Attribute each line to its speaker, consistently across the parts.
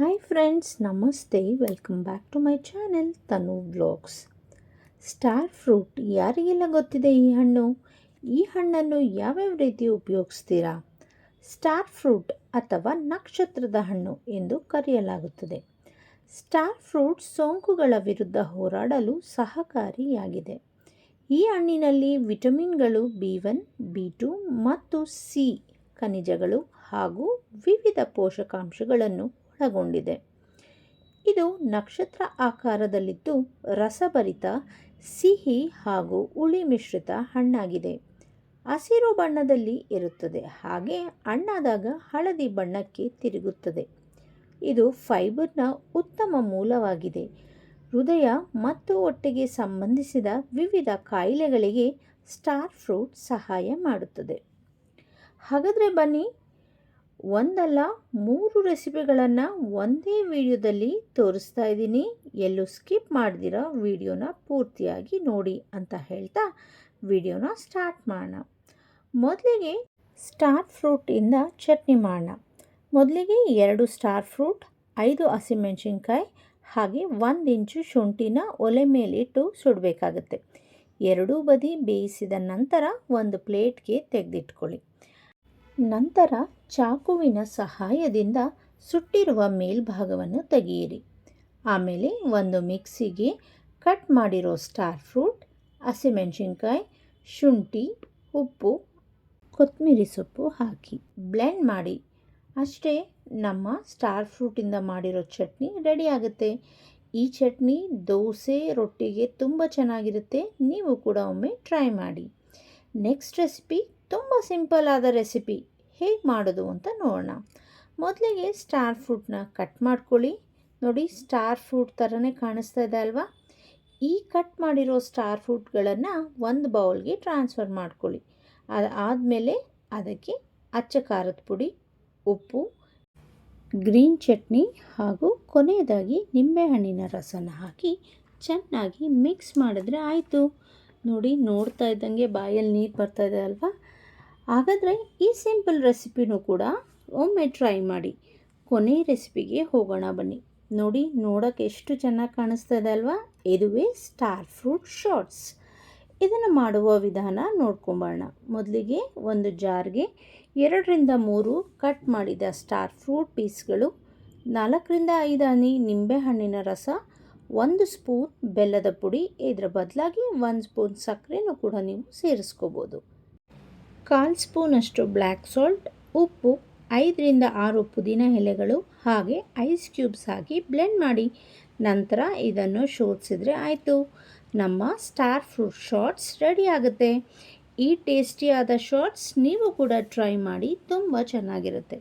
Speaker 1: Hi friends ನಮಸ್ತೆ welcome back to my channel Tanu vlogs star fruit ಯಾರಿಗೆಲ್ಲ ಗೊತ್ತಿದೆ ಈ ಹಣ್ಣು? ಈ ಹಣ್ಣನ್ನು ಯಾವ್ಯಾವ ರೀತಿ ಉಪಯೋಗಿಸ್ತೀರಾ? ಸ್ಟಾರ್ ಫ್ರೂಟ್ ಅಥವಾ ನಕ್ಷತ್ರದ ಹಣ್ಣು ಎಂದು ಕರೆಯಲಾಗುತ್ತದೆ. ಸ್ಟಾರ್ ಫ್ರೂಟ್ ಸೋಂಕುಗಳ ವಿರುದ್ಧ ಹೋರಾಡಲು ಸಹಕಾರಿಯಾಗಿದೆ. ಈ ಹಣ್ಣಿನಲ್ಲಿ ವಿಟಮಿನ್ಗಳು ಬಿ ಒನ್, ಬಿ ಟು ಮತ್ತು ಸಿ ಖನಿಜಗಳು ಹಾಗೂ ವಿವಿಧ ಪೋಷಕಾಂಶಗಳನ್ನು ಒಳಗೊಂಡಿದೆ ಇದು ನಕ್ಷತ್ರ ಆಕಾರದಲ್ಲಿದ್ದು ರಸಭರಿತ, ಸಿಹಿ ಹಾಗೂ ಹುಳಿ ಮಿಶ್ರಿತ ಹಣ್ಣಾಗಿದೆ. ಹಸಿರು ಬಣ್ಣದಲ್ಲಿ ಇರುತ್ತದೆ. ಹಾಗೆ ಹಣ್ಣಾದಾಗ ಹಳದಿ ಬಣ್ಣಕ್ಕೆ ತಿರುಗುತ್ತದೆ. ಇದು ಫೈಬರ್ನ ಉತ್ತಮ ಮೂಲವಾಗಿದೆ. ಹೃದಯ ಮತ್ತು ಹೊಟ್ಟೆಗೆ ಸಂಬಂಧಿಸಿದ ವಿವಿಧ ಕಾಯಿಲೆಗಳಿಗೆ ಸ್ಟಾರ್ ಫ್ರೂಟ್ ಸಹಾಯ ಮಾಡುತ್ತದೆ. ಹಾಗಾದರೆ ಬನ್ನಿ ಒಂದಲ್ಲ, ಮೂರು ರೆಸಿಪಿಗಳನ್ನು ಒಂದೇ ವಿಡಿಯೋದಲ್ಲಿ ತೋರಿಸ್ತಾ ಇದ್ದೀನಿ. ಎಲ್ಲೂ ಸ್ಕಿಪ್ ಮಾಡಿದಿರೋ ವಿಡಿಯೋನ ಪೂರ್ತಿಯಾಗಿ ನೋಡಿ ಅಂತ ಹೇಳ್ತಾ ವಿಡಿಯೋನ ಸ್ಟಾರ್ಟ್ ಮಾಡೋಣ. ಮೊದಲಿಗೆ ಸ್ಟಾರ್ ಫ್ರೂಟಿಂದ ಚಟ್ನಿ ಮಾಡೋಣ. ಮೊದಲಿಗೆ ಎರಡು ಸ್ಟಾರ್ ಫ್ರೂಟ್, ಐದು ಹಸಿಮೆಣಸಿನ್ಕಾಯಿ ಹಾಗೆ ಒಂದು ಇಂಚು ಶುಂಠಿನ ಒಲೆ ಮೇಲಿಟ್ಟು ಸುಡಬೇಕಾಗುತ್ತೆ. ಎರಡೂ ಬದಿ ಬೇಯಿಸಿದ ನಂತರ ಒಂದು ಪ್ಲೇಟ್ಗೆ ತೆಗೆದಿಟ್ಕೊಳ್ಳಿ. ನಂತರ ಚಾಕುವಿನ ಸಹಾಯದಿಂದ ಸುಟ್ಟಿರುವ ಮೇಲ್ಭಾಗವನ್ನು ತೆಗೆಯಿರಿ. ಆಮೇಲೆ ಒಂದು ಮಿಕ್ಸಿಗೆ ಕಟ್ ಮಾಡಿರೋ ಸ್ಟಾರ್ ಫ್ರೂಟ್, ಹಸಿಮೆಣಸಿನ್ಕಾಯಿ, ಶುಂಠಿ, ಉಪ್ಪು, ಕೊತ್ತಂಬರಿ ಸೊಪ್ಪು ಹಾಕಿ ಬ್ಲೆಂಡ್ ಮಾಡಿ. ಅಷ್ಟೇ, ನಮ್ಮ ಸ್ಟಾರ್ ಫ್ರೂಟಿಂದ ಮಾಡಿರೋ ಚಟ್ನಿ ರೆಡಿ ಆಗುತ್ತೆ. ಈ ಚಟ್ನಿ ದೋಸೆ ರೊಟ್ಟಿಗೆ ತುಂಬ ಚೆನ್ನಾಗಿರುತ್ತೆ. ನೀವು ಕೂಡ ಒಮ್ಮೆ ಟ್ರೈ ಮಾಡಿ. ನೆಕ್ಸ್ಟ್ ರೆಸಿಪಿ ತುಂಬ ಸಿಂಪಲ್ ಆದ ರೆಸಿಪಿ. ಹೇಗೆ ಮಾಡೋದು ಅಂತ ನೋಡೋಣ. ಮೊದಲಿಗೆ ಸ್ಟಾರ್ ಫ್ರೂಟ್ನ ಕಟ್ ಮಾಡ್ಕೊಳ್ಳಿ. ನೋಡಿ ಸ್ಟಾರ್ ಫ್ರೂಟ್ ಥರನೇ ಕಾಣಿಸ್ತಾ ಇದೆ ಅಲ್ವಾ? ಈ ಕಟ್ ಮಾಡಿರೋ ಸ್ಟಾರ್ ಫ್ರೂಟ್ಗಳನ್ನು ಒಂದು ಬೌಲ್ಗೆ ಟ್ರಾನ್ಸ್ಫರ್ ಮಾಡ್ಕೊಳ್ಳಿ. ಆದಮೇಲೆ ಅದಕ್ಕೆ ಅಚ್ಚ ಖಾರದ ಪುಡಿ, ಉಪ್ಪು, ಗ್ರೀನ್ ಚಟ್ನಿ ಹಾಗೂ ಕೊನೆಯದಾಗಿ ನಿಂಬೆಹಣ್ಣಿನ ರಸನ ಹಾಕಿ ಚೆನ್ನಾಗಿ ಮಿಕ್ಸ್ ಮಾಡಿದ್ರೆ ಆಯಿತು. ನೋಡಿ ನೋಡ್ತಾ ಇದ್ದಂಗೆ ಬಾಯಲ್ಲಿ ನೀರು ಬರ್ತಾ ಇದೆ ಅಲ್ವಾ? ಹಾಗಾದರೆ ಈ ಸಿಂಪಲ್ ರೆಸಿಪಿನೂ ಕೂಡ ಒಮ್ಮೆ ಟ್ರೈ ಮಾಡಿ. ಕೊನೆ ರೆಸಿಪಿಗೆ ಹೋಗೋಣ ಬನ್ನಿ. ನೋಡಿ ನೋಡೋಕ್ಕೆ ಎಷ್ಟು ಚೆನ್ನಾಗಿ ಕಾಣಿಸ್ತಾ ಇದೆ ಅಲ್ವಾ? ಇದುವೇ ಸ್ಟಾರ್ ಫ್ರೂಟ್ ಶಾರ್ಟ್ಸ್ ಇದನ್ನು ಮಾಡುವ ವಿಧಾನ ನೋಡ್ಕೊಂಬೋಣ ಮೊದಲಿಗೆ ಒಂದು ಜಾರ್ಗೆ ಎರಡರಿಂದ ಮೂರು ಕಟ್ ಮಾಡಿದ ಸ್ಟಾರ್ ಫ್ರೂಟ್ ಪೀಸ್ಗಳು ನಾಲ್ಕರಿಂದ ಐದು ಹನಿ ನಿಂಬೆಹಣ್ಣಿನ ರಸ, ಒಂದು ಸ್ಪೂನ್ ಬೆಲ್ಲದ ಪುಡಿ, ಇದರ ಬದಲಾಗಿ ಒಂದು ಸ್ಪೂನ್ ಸಕ್ಕರೆನೂ ಕೂಡ ನೀವು ಸೇರಿಸ್ಕೋಬೋದು. ಕಾಲು ಸ್ಪೂನಷ್ಟು ಬ್ಲ್ಯಾಕ್ ಸಾಲ್ಟ್, ಉಪ್ಪು ಐದರಿಂದ ಆರು ಪುದೀನ ಎಲೆಗಳು ಹಾಗೆ ಐಸ್ ಕ್ಯೂಬ್ಸ್ ಹಾಕಿ ಬ್ಲೆಂಡ್ ಮಾಡಿ ನಂತರ ಇದನ್ನು ಶೋಧಿಸಿದರೆ ಆಯಿತು. ನಮ್ಮ ಸ್ಟಾರ್ ಫ್ರೂಟ್ ಶಾರ್ಟ್ಸ್ ರೆಡಿ ಆಗುತ್ತೆ. ಈ ಟೇಸ್ಟಿಯಾದ ಶಾರ್ಟ್ಸ್ ನೀವು ಕೂಡ ಟ್ರೈ ಮಾಡಿ, ತುಂಬ ಚೆನ್ನಾಗಿರುತ್ತೆ.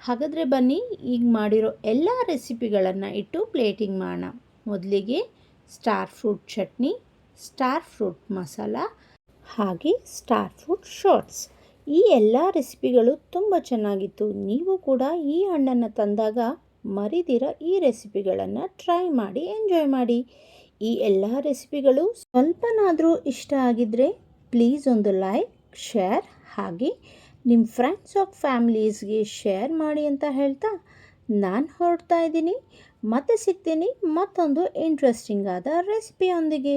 Speaker 1: ಹಾಗಾದರೆ ಬನ್ನಿ, ಈಗ ಮಾಡಿರೋ ಎಲ್ಲ ರೆಸಿಪಿಗಳನ್ನು ಇಟ್ಟು ಪ್ಲೇಟಿಂಗ್ ಮಾಡೋಣ. ಮೊದಲಿಗೆ star fruit chutney, star fruit masala ಹಾಗೆ ಸ್ಟಾರ್ ಫ್ರೂಟ್ ಶಾರ್ಟ್ಸ್ ಈ ಎಲ್ಲ ರೆಸಿಪಿಗಳು ತುಂಬ ಚೆನ್ನಾಗಿತ್ತು. ನೀವು ಕೂಡ ಈ ಹಣ್ಣನ್ನು ತಂದಾಗ ಮರಿದಿರ ಈ ರೆಸಿಪಿಗಳನ್ನು ಟ್ರೈ ಮಾಡಿ ಎಂಜಾಯ್ ಮಾಡಿ. ಈ ಎಲ್ಲ ರೆಸಿಪಿಗಳು ಸ್ವಲ್ಪನಾದರೂ ಇಷ್ಟ ಆಗಿದ್ದರೆ ಪ್ಲೀಸ್ ಒಂದು ಲೈಕ್ ಶೇರ್ ಹಾಗೆ ನಿಮ್ಮ ಫ್ರೆಂಡ್ಸ್ ಆಫ್ ಫ್ಯಾಮಿಲೀಸ್ಗೆ ಶೇರ್ ಮಾಡಿ ಅಂತ ಹೇಳ್ತಾ ನಾನು ಹೊರಡ್ತಾ ಇದ್ದೀನಿ. ಮತ್ತೆ ಸಿಗ್ತೀನಿ ಮತ್ತೊಂದು ಇಂಟ್ರೆಸ್ಟಿಂಗ್ ಆದ ರೆಸಿಪಿಯೊಂದಿಗೆ